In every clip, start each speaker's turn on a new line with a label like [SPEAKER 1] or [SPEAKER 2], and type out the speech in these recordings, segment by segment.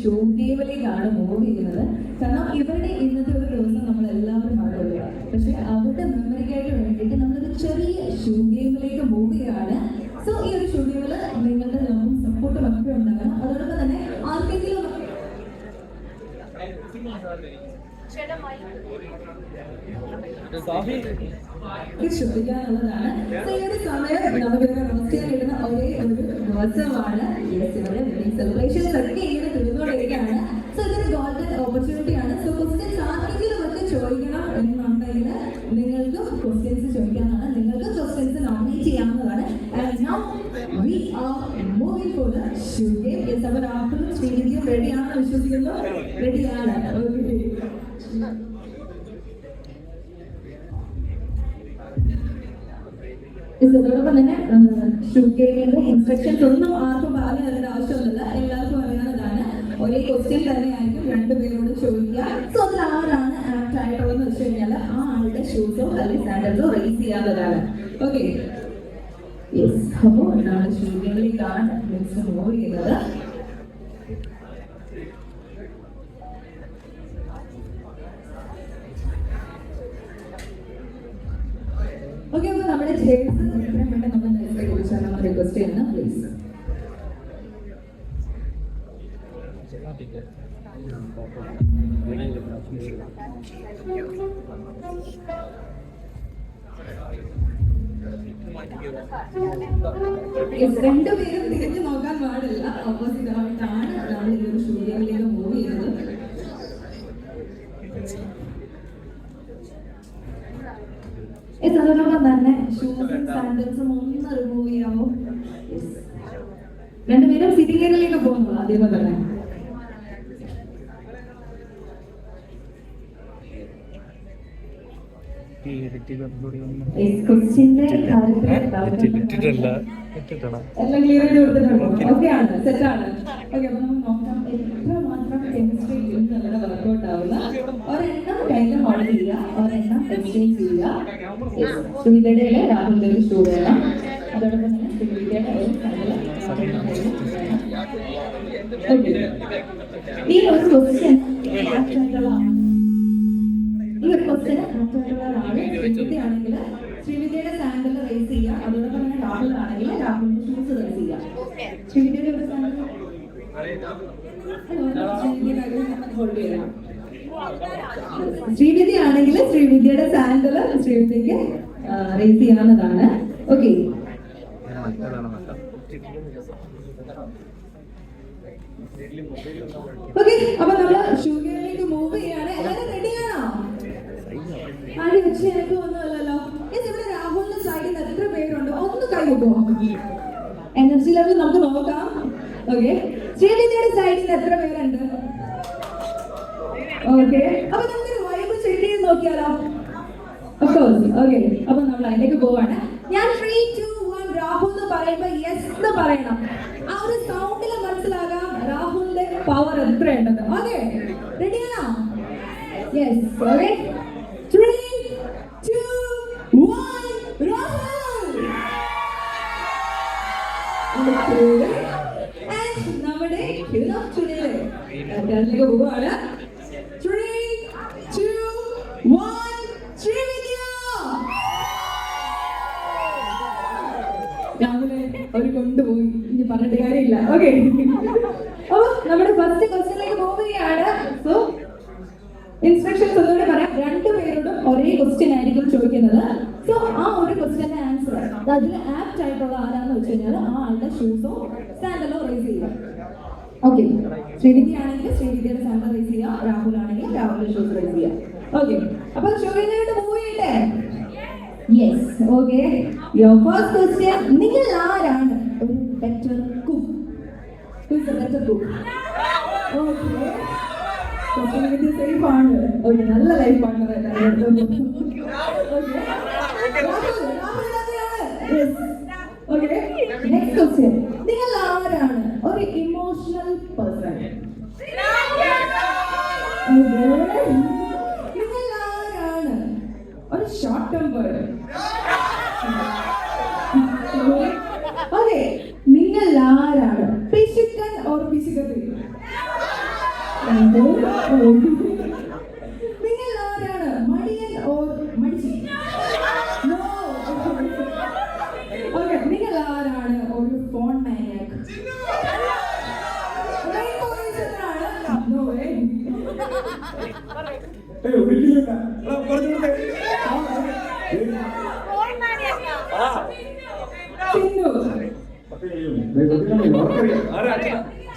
[SPEAKER 1] Show ഗെയിമിലേക്കാണ് move കാരണം ഇവരുടെ ഇന്നത്തെ ഒരു ദിവസം നമ്മൾ എല്ലാവരും മറക്കില്ല പക്ഷെ അവരുടെ മെമ്മറിക്കായിട്ട് വേണ്ടിയിട്ട് നമ്മളൊരു ചെറിയ ഷോ ഗെയിമിലേക്ക് സോ ഈ ഒരു ഷോ നിങ്ങളുടെ നമുക്കും സപ്പോർട്ടും ഒക്കെ ഉണ്ടാകണം അതോടൊപ്പം തന്നെ ആർക്കെങ്കിലും ശ്രദ്ധിക്കാനുള്ളതാണ് ഒരു സമയം നമുക്കിവിടെ റോസ്റ്റർ ഇടുന്ന ഒരേ ഒരു ദിവസമാണ് സെലിബ്രേഷൻസ് ഒക്കെ ഇങ്ങനെ തീർന്നുകൊണ്ടിരിക്കുകയാണ്. സോ ഇതൊരു ഗോൾഡൻ ഓപ്പർച്യൂണിറ്റി ആണ്. സോ ക്വസ്റ്റ്യൻസ് ആർക്കെങ്കിലും ഒക്കെ ചോദിക്കണം എന്നുണ്ടെങ്കിൽ നിങ്ങൾക്ക് ക്വസ്റ്റ്യൻസ് ചോദിക്കാനാണ് നിങ്ങൾക്ക് ക്വസ്റ്റ്യൻസ് നോമിനേറ്റ് ചെയ്യാവുന്നതാണ്. Now we are moving for the shoe game yes our after Srividya റെഡിയാണെന്ന് വിശ്വസിക്കുന്നു? റെഡിയാണ് ഇതോടൊപ്പം തന്നെ ഷൂ ഗെയിമിന്റെ ഇൻസ്ട്രക്ഷൻസ് ഒന്നും ആർക്കും പറഞ്ഞു തരേണ്ട ആവശ്യമൊന്നുമില്ല എല്ലാവർക്കും അറിയാവുന്നതാണ് ഒരേ ക്വസ്റ്റ്യൻ തന്നെയായിരിക്കും രണ്ടുപേരോട് ചോദിക്കുക. സോ അതിൽ ആരാണ് ആപ്റ്റ് ആയിട്ടുള്ളതെന്ന് വെച്ച് കഴിഞ്ഞാൽ ആ ആളുടെ ഷൂസോ അല്ലെങ്കിൽ സാൻഡൽസോ റേസ് ചെയ്യാവുന്നതാണ് ഓക്കെ യെസ് അപ്പോൾ നമ്മൾ ഷൂ ഗെയിമിലേക്കാണ് നെക്സ്റ്റ് മൂവ് ചെയ്യുന്നത് രണ്ടുപേരും തിരിഞ്ഞു നോക്കാൻ പാടില്ല ഓപ്പോസിറ്റ് ആയിട്ടാണ് നമ്മൾ ഈ ഒരു സ്റ്റുഡിയോയിലേക്ക് മൂവ് ചെയ്യുന്നത് Yes, അതോടൊപ്പം തന്നെ ഷൂസും സാൻഡൽസും ഒന്ന് റിമൂവ് ചെയ്യാമോ Yes. രണ്ടുപേരും സിറ്റിംഗ് ഏരിയയിലേക്ക് പോകുന്നു ആദ്യമേ തന്നെ ഒരെണ്ണം കയ്യിൽ ഹോൾഡ് ചെയ്യുക ഒരെണ്ണം എക്സ്ചേഞ്ച് ചെയ്യുക. സുവിധയുടെ രാഹുലിന്റെ ഒരു വേണം. അതോടൊപ്പം തന്നെ സുവിധയുടെ ഒരു ഈ ഒരു ക്വസ്റ്റ്യൻ ഈ ഒരു ക്വസ്റ്റ്യൻ ആയിട്ടുള്ളതാണ് ശ്രീവിദ്യയാണെങ്കിൽ ശ്രീവിദ്യയുടെ സാൻഡൽ റേസ് ചെയ്യുക. അതോടൊപ്പം തന്നെ രാഹുൽ ആണെങ്കിൽ രാഹുലിന്റെ ഷൂസ് റേസ് ചെയ്യുക. ശ്രീവിദ്യയുടെ ഒരു സാൻഡൽ. ഹോൾഡ് ചെയ്യാം. ശ്രീവിദ്യ ആണെങ്കിൽ ശ്രീവിദ്യയുടെ സാൻഡൽ ശ്രീവിദ്യക്ക് റേസ് ചെയ്യാവുന്നതാണ്. ഓക്കെ ഓക്കെ അപ്പൊ നമ്മൾ ഷുഗറിലേക്ക് മൂവ് ചെയ്യാണ്. എല്ലാരും റെഡിയാണോ ആരും വെച്ച് എനിക്ക് ഒന്നുമല്ലല്ലോ ഇവിടെ രാഹുലിന് സൈഡിൽ എത്ര പേരുണ്ട്? ഒന്ന് കൈ എനർജി ലെവൽ നമുക്ക് നോക്കാം. ഓക്കെ ശ്രീവിദ്യയുടെ സൈഡിൽ എത്ര പേരുണ്ട്? ഓക്കെ അപ്പൊ നമുക്കൊരു വൈബ് സെറ്റ് ചെയ്ത് നോക്കിയാലോ? ഓഫ്കോഴ്സ് ഓക്കെ അപ്പൊ നമ്മൾ അതിലേക്ക് പോവാണ്. ഞാൻ ത്രീ ടു വൺ രാഹു എന്ന് പറയുമ്പോ യെസ് എന്ന് പറയണം. ആ ഒരു സൗണ്ടിൽ മനസ്സിലാകാം രാഹുലിന്റെ പവർ എത്രയുണ്ടെന്ന്. ഓക്കെ റെഡിയാണോ yes okay three two one Rahul. നമ്മുടെ പോവാണ്. രാവിലെ അവർ കൊണ്ടുപോയി. ഇനി പറഞ്ഞിട്ട് കാര്യമില്ല. ഓക്കെ അപ്പൊ നമ്മുടെ ഫസ്റ്റ് ക്വസ്റ്റ്യനിലേക്ക് പോവുകയാണ്. സോ ഇൻസ്ട്രക്ഷൻസ് ഒന്നുകൂടെ പറയാം. രണ്ടുപേരോടും ഒരേ ക്വസ്റ്റ്യൻ ആയിരിക്കും ചോദിക്കുന്നത്. സോ ആ ഒരു ക്വസ്റ്റ്യന്റെ ആൻസർ അതിൽ ആപ്റ്റ് ആയിട്ടുള്ള ആരാന്ന് വെച്ച് കഴിഞ്ഞാൽ ആ ആളുടെ ഷൂസോ സാൻഡലോ റേസ് ചെയ്യുക. ഓക്കെ ശ്രീനിധി ആണെങ്കിൽ ശ്രീനിധിയുടെ സാൻഡൽ റേസ് ചെയ്യുക. രാഹുൽ ആണെങ്കിൽ രാഹുലിന്റെ ഷൂസ് റേസ് ചെയ്യുക. ഓക്കെ അപ്പൊ മൂവ് ചെയ്യട്ടെ yes okay your first question നിങ്ങൾ ആരാണ്? ഒരു better cook Who's a better cook? Okay. Social safe ആണ്. ഓക്കെ നല്ല life partner okay next question നിങ്ങൾ ആരാണ്? ഒരു ഇമോഷണൽ പേഴ്സൺ നിങ്ങൾ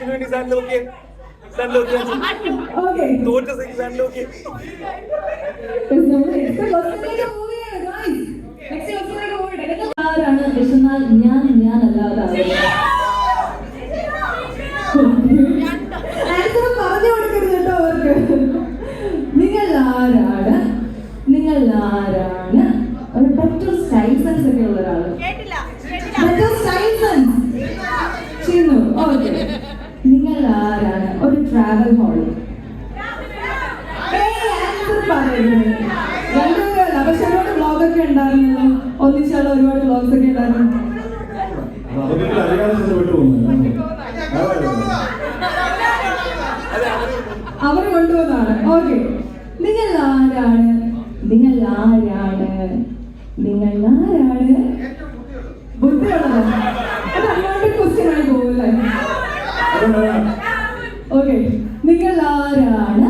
[SPEAKER 2] അച്ഛന് വേണ്ടി സാധനം നോക്കിയേ. സാധനം നോക്കിയേ. തോറ്റ സാധനം നോക്കിയേ.
[SPEAKER 1] ആരാണ് വിശന്നാൽ ഞാൻ ഞാൻ അല്ലാതെ ആൻസർ പറഞ്ഞു കൊടുക്കരുത് കേട്ടോ അവർക്ക്. നിങ്ങൾ ആരാണ്? നിങ്ങൾ ആരാണ്? ഒരു ബെറ്റർ സ്റ്റൈൽ സെൻസ് ഒക്കെ ഉള്ള സ്റ്റൈൽ സെൻസ് ചെയ്യുന്നു. ഓക്കെ ട്രാവൽ ഹോളി പക്ഷെ ഒരുപാട് ഒരുപാട് ഓക്കെ. നിങ്ങൾ ആരാണ്? നിങ്ങൾ ആരാണ്? നിങ്ങൾ ആരാണ്? ബുദ്ധിയുള്ളതാണ് അത് അങ്ങോട്ട് ക്വസ്റ്റ്യൻ ആയി
[SPEAKER 3] അതുകൊണ്ടാണ്
[SPEAKER 1] ഓക്കെ നിങ്ങൾ ആരാണ്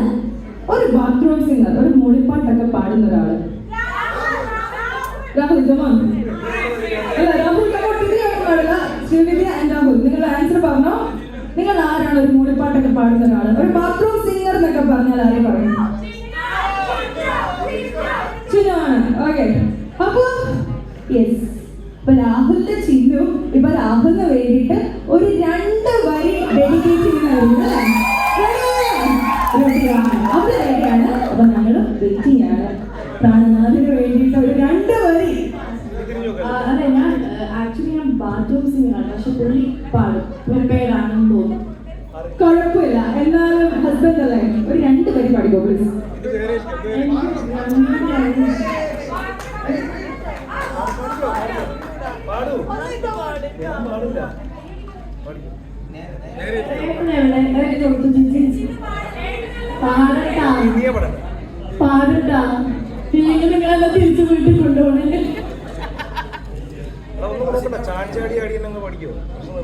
[SPEAKER 1] ഒരു ബാത്റൂം സിംഗർ ഒരു മൂളിപ്പാട്ടൊക്കെ പാടുന്ന ഒരാൾ. രാഹുൽ നിങ്ങൾ ആൻസർ നിങ്ങൾ ആരാണ് ഒരു മൂളിപ്പാട്ടൊക്കെ പാടുന്ന ഒരാൾ? ഒരു ബാത്റൂം സിംഗർ എന്നൊക്കെ പറഞ്ഞാൽ ആരെയും പറയും? രാഹുലിന്റെ ചിഹ്നവും ഇപ്പൊ രാഹുലിന് വേണ്ടിയിട്ട് അവിടെ റെഡിയാണ് അപ്പൊ നമ്മൾ വെയിറ്റിംഗ് ആണ് പ്രാണനാഥിന് വേണ്ടിയിട്ട് ഒരു രണ്ട് വരി.
[SPEAKER 4] അതെ ഞാൻ ആക്ച്വലി ഞാൻ ബാത്റൂം സിംഗറാണ്. പക്ഷെ പുള്ളി പാടും. പ്രിപ്പയർഡ് ആണെന്ന് തോന്നുന്നു.
[SPEAKER 1] കുഴപ്പമില്ല. എന്നാലും ഹസ്ബൻഡ് അല്ലേ? ഒരു രണ്ട് വരി പാടിക്കോ പ്ലീസ്
[SPEAKER 2] പാടൂ.
[SPEAKER 4] പാടട്ടാ ഇല്ലെങ്കിൽ നിങ്ങളെല്ലാം തിരിച്ചു വീട്ടിൽ കൊണ്ടുപോകണേ.
[SPEAKER 2] ചാടിച്ചാടി ആടി എന്നങ്ങ് പഠിക്കോ. പ്രശ്നം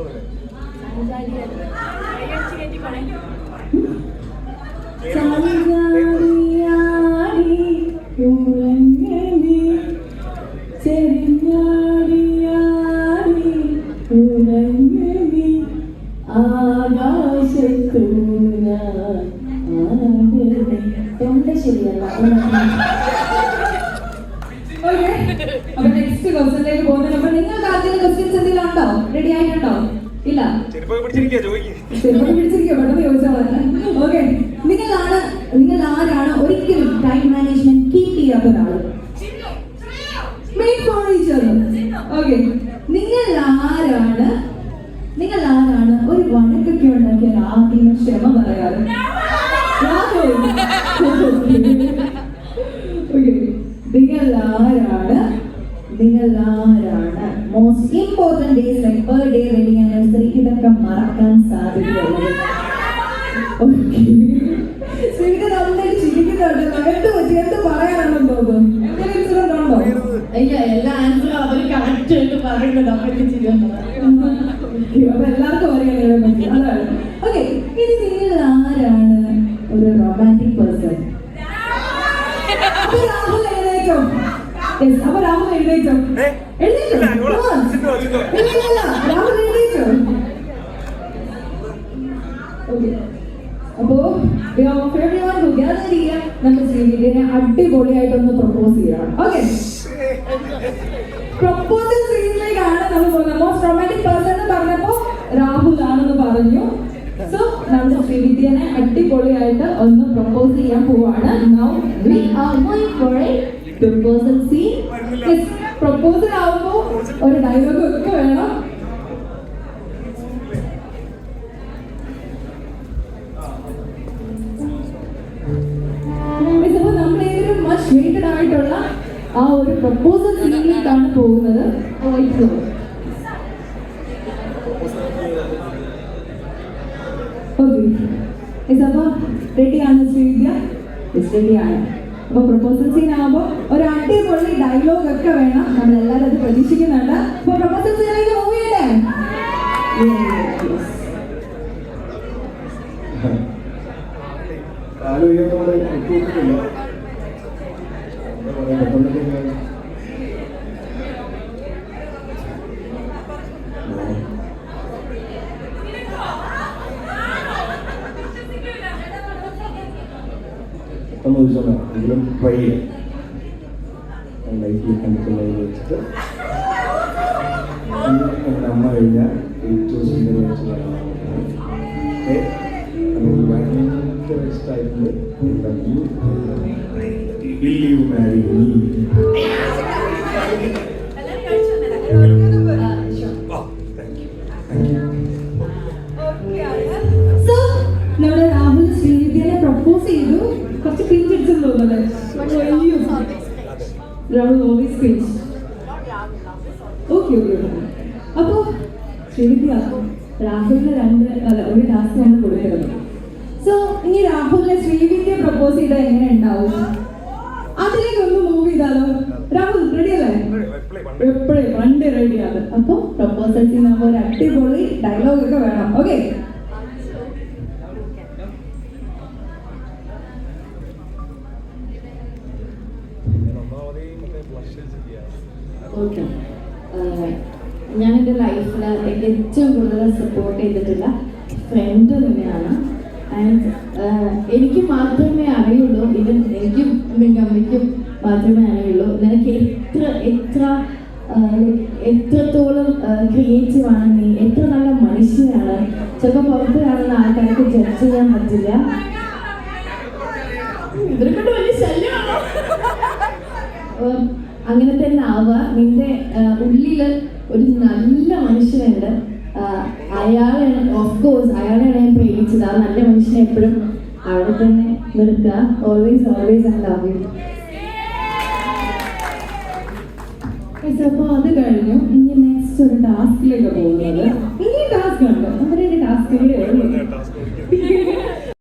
[SPEAKER 1] ഓക്കെ നിങ്ങളാണ് നിങ്ങൾ ആരാണ് ഒരിക്കലും ടൈം മാനേജ്മെന്റ് കീപ്പ് ചെയ്യാത്ത ഒരാൾ ഓക്കെ നിങ്ങൾ ആരാണ് നിങ്ങൾ ആരാണ് ഒരു വഴക്കൊക്കെ ഉണ്ടാക്കിയാൽ ആദ്യം ക്ഷമ പറയാറ്. നിങ്ങൾ ആരാണ് നിങ്ങൾ ആരാണ് most important days like birthday wedding anniversary ഇതൊക്കെ മറക്കാൻ
[SPEAKER 4] ഇല്ല എല്ലാ ആൻസറും അവർ കറക്റ്റ് ആയിട്ട് പറയുന്നത് അവർക്ക് ചെയ്യുന്നത്
[SPEAKER 1] Okay, അപ്പൊ എല്ലാവർക്കും ഓക്കെ ഇനി നിങ്ങൾ ആരാണ് ഒരു റൊമാന്റിക് പേഴ്സൺ യെസ് അപ്പൊ രാഹുൽ എഴുന്നേറ്റോ. രാഹുൽ എഴുന്നേറ്റോ. അപ്പോ നമ്മുടെ ശ്രീവിദ്യനെ അടിപൊളിയായിട്ടൊന്ന് പ്രപ്പോസ് ചെയ്യണം. ഓക്കെ. പ്രപ്പോസൽ സീനിലേക്കാണ് നമ്മൾ പോകുന്നത്. മോസ്റ്റ് റൊമാന്റിക് പേഴ്സൺ എന്ന് പറഞ്ഞപ്പോ രാഹുൽ ആണെന്ന് പറഞ്ഞു. സോ നമ്മുടെ ശ്രീവിദ്യനെ അടിപൊളിയായിട്ട് ഒന്ന് പ്രപ്പോസ് ചെയ്യാൻ പോവാണ്. Now we are going for a proposal scene proposal ആവുമ്പോ ഒരു ഡയലോഗ് ഒക്കെ വേണം. മച്ച് ആയിട്ടുള്ള ആ ഒരു പ്രപ്പോസൽ സീനിലേക്കാണ് പോകുന്നത്. വോയിസ് ഓക്കെ റെഡിയാണ് ശ്രീവിദ്യ? റെഡിയാണ് അപ്പൊ പ്രൊപ്പോസൽ സീൻ ഒരു അടിപൊളി ഡയലോഗ് ഒക്കെ വേണം. നമ്മൾ എല്ലാവരും അത് പ്രതീക്ഷിക്കുന്നുണ്ട്. അപ്പൊ പ്രൊപ്പോസൽ
[SPEAKER 3] സീനായിട്ട് ചെയ്യാം. ഞാൻ ലൈഫിൽ കണ്ടിട്ടുള്ളത് വെച്ചിട്ട്. എന്റെ അമ്മ കഴിഞ്ഞാൽ ഏറ്റവും സുന്ദരമായിട്ടുള്ള ഭയങ്കര ഇഷ്ടമായിട്ടുണ്ട്?
[SPEAKER 2] Oh, you.
[SPEAKER 1] സോ നമ്മുടെ രാഹുൽ ശ്രീവിദ്യനെ പ്രപ്പോസ് ചെയ്തു. കുറച്ച് തോന്നുന്നത്. Rahul always pinch okay okay അപ്പോ ശ്രീവിദ്യ രാഹുലിന് രണ്ട് അല്ല ഒരു ടാസ്ക് ആണ് കൊടുക്കുന്നത് സോ ഇനി രാഹുലിനെ ശ്രീവിദ്യ പ്രപ്പോസ് ചെയ്താൽ എങ്ങനെ ഉണ്ടാവും? അതിലേക്ക് ഒന്ന് മൂവ് ചെയ്താലോ? രാഹുൽ റെഡി അല്ലേ? എപ്പോഴും പണ്ട് റെഡിയാണ് അപ്പൊ പ്രപ്പോസൽസിൽ ആകുമ്പോൾ ഒരു അടിപൊളി ഡയലോഗ് ഒക്കെ വേണം. ഓക്കെ
[SPEAKER 4] എന്റെ ലൈഫിൽ ഏറ്റവും കൂടുതൽ സപ്പോർട്ട് ചെയ്തിട്ടുള്ള ഫ്രണ്ട് തന്നെയാണ്. ആൻഡ് എനിക്ക് മാത്രമേ അറിയുള്ളൂ ഇവൻ എനിക്കും എന്റെ അമ്മയ്ക്കും മാത്രമേ അറിയുള്ളൂ. നിനക്ക് എത്ര എത്ര എത്രത്തോളം ക്രിയേറ്റീവ് ആണ് നീ എത്ര നല്ല മനുഷ്യനാണ്. ചിലപ്പോൾ പുറത്ത് കാണുന്ന ആൾക്കാർക്ക് ജഡ്ജ് ചെയ്യാൻ പറ്റില്ല. ഇവരെ വലിയ ശല്യമാണോ? അങ്ങനെ തന്നെ ആവുക നിന്റെ ഉള്ളിൽ ഒരു നല്ല മനുഷ്യനുണ്ട്. അയാളെ ഓഫ്കോഴ്സ് ഓഫ് കോഴ്സ് അയാളെയാണ് ഞാൻ പ്രേമിച്ചത് ആ നല്ല മനുഷ്യനെ എപ്പോഴും അവിടെ തന്നെ നിർത്തുക. Always always I love you
[SPEAKER 1] അപ്പോൾ അത് കഴിഞ്ഞു. ഇനി നെക്സ്റ്റ് ഒരു ടാസ്കിലേക്ക് പോകുന്നത്. ഇനി ടാസ്ക് ഉണ്ട് അവരെ ടാസ്കിലേ ഉള്ളൂ.